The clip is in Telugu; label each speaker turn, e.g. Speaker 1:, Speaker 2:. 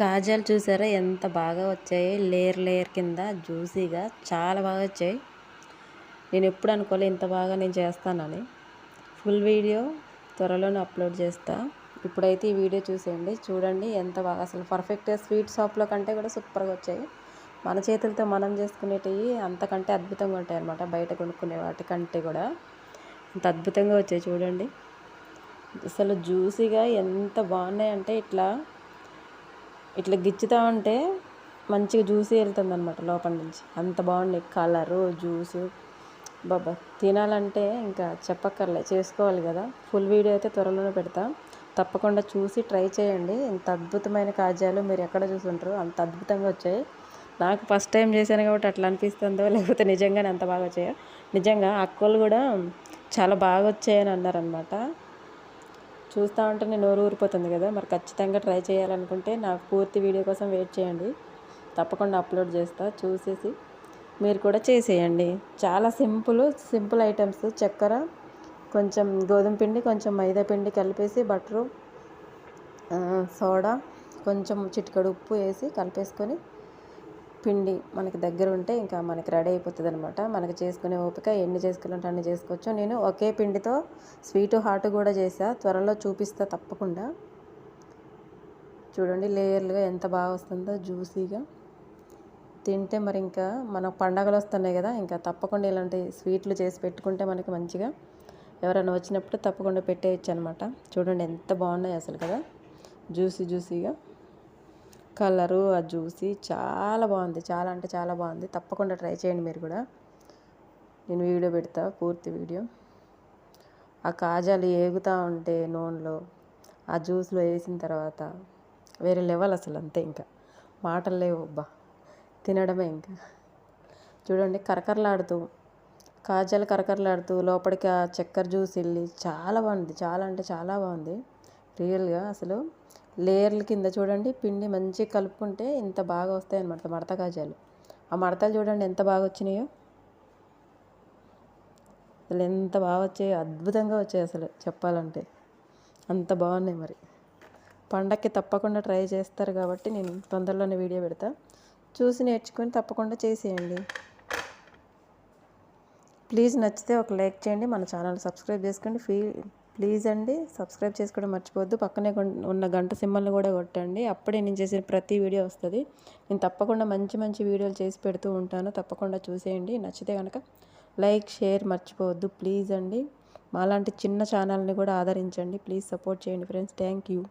Speaker 1: కాజాలు చూసారా? ఎంత బాగా వచ్చాయి. లేయర్ లేయర్ కింద జ్యూసీగా చాలా బాగా వచ్చాయి. నేను ఎప్పుడు అనుకోలే ఇంత బాగా నేను చేస్తానని. ఫుల్ వీడియో త్వరలోనే అప్లోడ్ చేస్తా. ఇప్పుడైతే ఈ వీడియో చూసేయండి. చూడండి ఎంత బాగా. అసలు పర్ఫెక్ట్గా స్వీట్ షాప్లో కంటే కూడా సూపర్గా వచ్చాయి. మన చేతులతో మనం చేసుకునేటివి అంతకంటే అద్భుతంగా ఉంటాయి అన్నమాట బయట కొనుక్కునే వాటికంటే కూడా అంత అద్భుతంగా వచ్చాయి చూడండి. అసలు జ్యూసీగా ఎంత బాగున్నాయి అంటే ఇట్లా ఇట్లా గిచ్చుతా ఉంటే మంచిగా జ్యూసీ వెళ్తుంది అనమాట లోపల నుంచి. అంత బాగుంది కలరు జ్యూసు. బాబా తినాలంటే ఇంకా చెప్పక్కర్లే చేసుకోవాలి కదా. ఫుల్ వీడియో అయితే త్వరలోనే పెడతా. తప్పకుండా చూసి ట్రై చేయండి. ఇంత అద్భుతమైన కాజాలు మీరు ఎక్కడ చూసుంటారు అంత అద్భుతంగా వచ్చాయి. నాకు ఫస్ట్ టైం చేశాను కాబట్టి అట్లా అనిపిస్తుందో లేకపోతే నిజంగానే అంత బాగా వచ్చాయో. నిజంగా అక్కలు కూడా చాలా బాగా వచ్చాయని అన్నారనమాట చూస్తూ ఉంటే నేను నోరు ఊరిపోతుంది కదా. మరి ఖచ్చితంగా ట్రై చేయాలనుకుంటే నాకు పూర్తి వీడియో కోసం వెయిట్ చేయండి. తప్పకుండా అప్లోడ్ చేస్తా చూసేసి మీరు కూడా చేసేయండి. చాలా సింపుల్ సింపుల్ ఐటమ్స్. చక్కెర కొంచెం గోధుమ పిండి కొంచెం మైదా పిండి కలిపేసి బటరు సోడా కొంచెం చిటికడు ఉప్పు వేసి కలిపేసుకొని పిండి మనకి దగ్గర ఉంటే ఇంకా మనకి రెడీ అయిపోతుంది అనమాట మనకి చేసుకునే ఓపిక ఎన్ని చేసుకోవాలంటే అన్ని చేసుకోవచ్చు. నేను ఒకే పిండితో స్వీట్ హాట్ కూడా చేసా. త్వరలో చూపిస్తా తప్పకుండా. చూడండి లేయర్లుగా ఎంత బాగా వస్తుందో జ్యూసీగా. తింటే మరి ఇంకా మన పండగలు వస్తున్నాయి కదా ఇంకా తప్పకుండా ఇలాంటి స్వీట్లు చేసి పెట్టుకుంటే మనకి మంచిగా. ఎవరైనా వచ్చినప్పుడు తప్పకుండా పెట్టేయచ్చు అనమాట చూడండి ఎంత బాగున్నాయి అసలు కదా జ్యూసీ జ్యూసీగా. కలరు ఆ జ్యూసీ చాలా బాగుంది. చాలా అంటే చాలా బాగుంది. తప్పకుండా ట్రై చేయండి మీరు కూడా. నేను వీడియో పెడతా పూర్తి వీడియో. ఆ కాజాలు ఏగుతూ ఉంటే నూనెలో ఆ జ్యూస్లో వేసిన తర్వాత వేరే లెవెల్ అసలు అంతే ఇంకా. మాటలు లేవు అబ్బా. తినడమే ఇంకా. చూడండి కరకరలాడుతూ కాజాలు కరకరలాడుతూ లోపలికి ఆ చక్కెర జ్యూస్ వెళ్ళి చాలా బాగుంది. చాలా అంటే చాలా బాగుంది. రియల్గా అసలు లేయర్ల కింద చూడండి పిండి మంచిగా కలుపుకుంటే ఇంత బాగా వస్తాయి అనమాట మడత కాజాలు ఆ మడతలు చూడండి ఎంత బాగా వచ్చినాయో. అసలు ఎంత బాగా వచ్చాయో అద్భుతంగా వచ్చాయి అసలు చెప్పాలంటే. అంత బాగున్నాయి మరి. పండక్కి తప్పకుండా ట్రై చేస్తారు కాబట్టి నేను తొందరలోనే వీడియో పెడతా. చూసి నేర్చుకొని తప్పకుండా చేసేయండి. ప్లీజ్ నచ్చితే ఒక లైక్ చేయండి మన ఛానల్ సబ్స్క్రైబ్ చేసుకోండి. ఫీ ప్లీజ్ అండి సబ్స్క్రైబ్ చేసుకోవడం మర్చిపోవద్దు. పక్కనే ఉన్న గంట సింబల్ని కూడా కొట్టండి. అప్పుడే నేను చేసిన ప్రతి వీడియో వస్తుంది. నేను తప్పకుండా మంచి మంచి వీడియోలు చేసి పెడుతూ ఉంటాను. తప్పకుండా చూసేయండి. నచ్చితే కనుక లైక్ షేర్ మర్చిపోవద్దు. ప్లీజ్ అండి మాలాంటి చిన్న ఛానల్ని కూడా ఆదరించండి. ప్లీజ్ సపోర్ట్ చేయండి ఫ్రెండ్స్. Thank you.